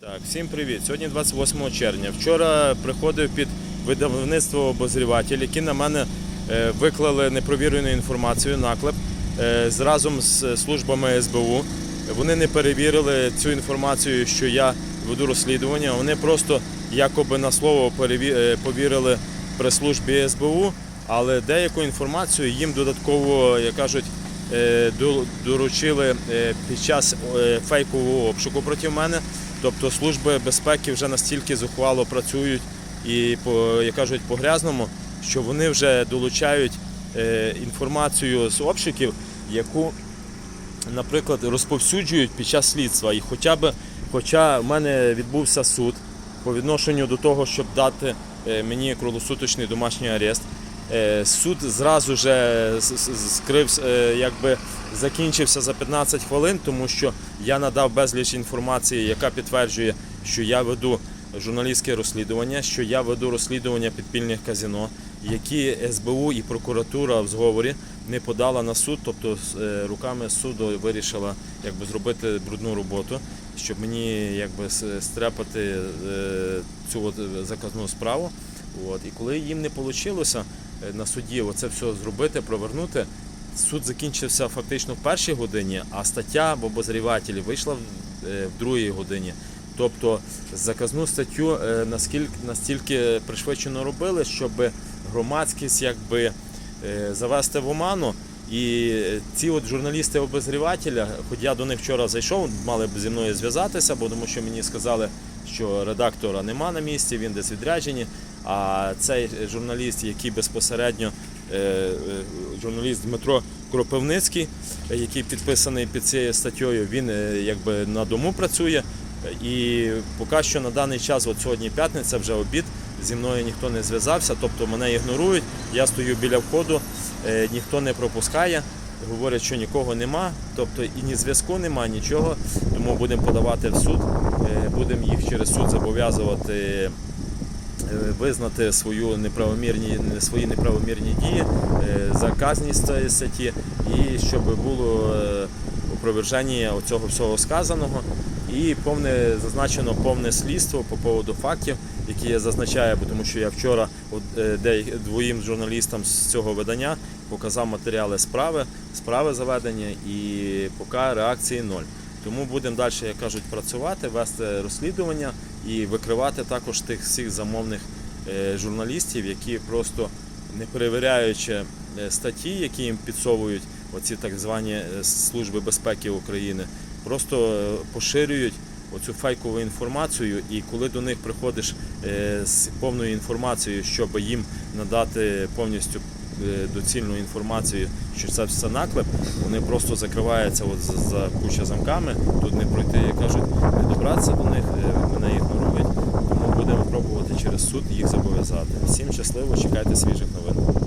Так, всім привіт. Сьогодні 28 червня. Вчора приходив під видавництво обозріватель, які на мене е, виклали непровірену інформацію, наклеп е, разом з службами СБУ. Вони не перевірили цю інформацію, що я веду розслідування. Вони просто якоби на слово е, повірили прес-службі СБУ, але деяку інформацію їм додатково, як кажуть, доручили під час фейкового обшуку проти мене. Тобто служби безпеки вже настільки зухвало працюють і як кажуть по грязному, що вони вже долучають е, інформацію з обшуків, яку, наприклад, розповсюджують під час слідства. І хоча б, хоча в мене відбувся суд по відношенню до того, щоб дати е, мені круглосуточний домашній арест. Е, Суд зразу же з- з- скрив, е, якби закінчився за 15 хвилин, тому що я надав безліч інформації, яка підтверджує, що я веду журналістське розслідування, що я веду розслідування підпільних казино, які СБУ і прокуратура в зговорі не подала на суд, тобто е, руками суду вирішила якби зробити брудну роботу, щоб мені якби стрепати цю заказну справу. От. І коли їм не вийшло на суді оце все зробити, провернути, суд закінчився фактично в першій годині, а стаття в обозрівателі вийшла в, е, в другій годині. Тобто заказну статтю е, наскільки настільки пришвидшено робили, щоб громадськість якби е, завести в оману. І ці от журналісти обозрівателя, хоч я до них вчора зайшов, мали б зі мною зв'язатися, бо тому що мені сказали, що редактора нема на місці, він десь відряджені. А цей журналіст, який безпосередньо е, е, журналіст Дмитро Кропивницький, який підписаний під цією статтєю, він е, якби на дому працює. І поки що на даний час, от сьогодні п'ятниця, вже обід, зі мною ніхто не зв'язався, тобто мене ігнорують. Я стою біля входу, ніхто не пропускає. Говорять, що нікого нема, тобто і ні зв'язку нема, нічого. Тому будемо подавати в суд, е, будемо їх через суд зобов'язувати е, визнати свою неправомірні, свої неправомірні дії, е, заказність цієї статті, і щоб було е, опроверження цього всього сказаного. І повне зазначено повне слідство по поводу фактів, які я зазначаю, тому що я вчора е, двоїм журналістам з цього видання показав матеріали справи, справи заведення, і поки реакції ноль. Тому будемо далі, як кажуть, працювати, вести розслідування і викривати також тих всіх замовних е, журналістів, які просто не перевіряючи е, статті, які їм підсовують оці так звані е, служби безпеки України, просто е, поширюють оцю фейкову інформацію. І коли до них приходиш е, з повною інформацією, щоб їм надати повністю доцільну інформацію, що це все наклеп, вони просто закриваються от за, куча замками. Тут не пройти, як кажуть, не добратися до них, мене ігнорують. Тому будемо пробувати через суд їх зобов'язати. Всім щасливо, чекайте свіжих новин.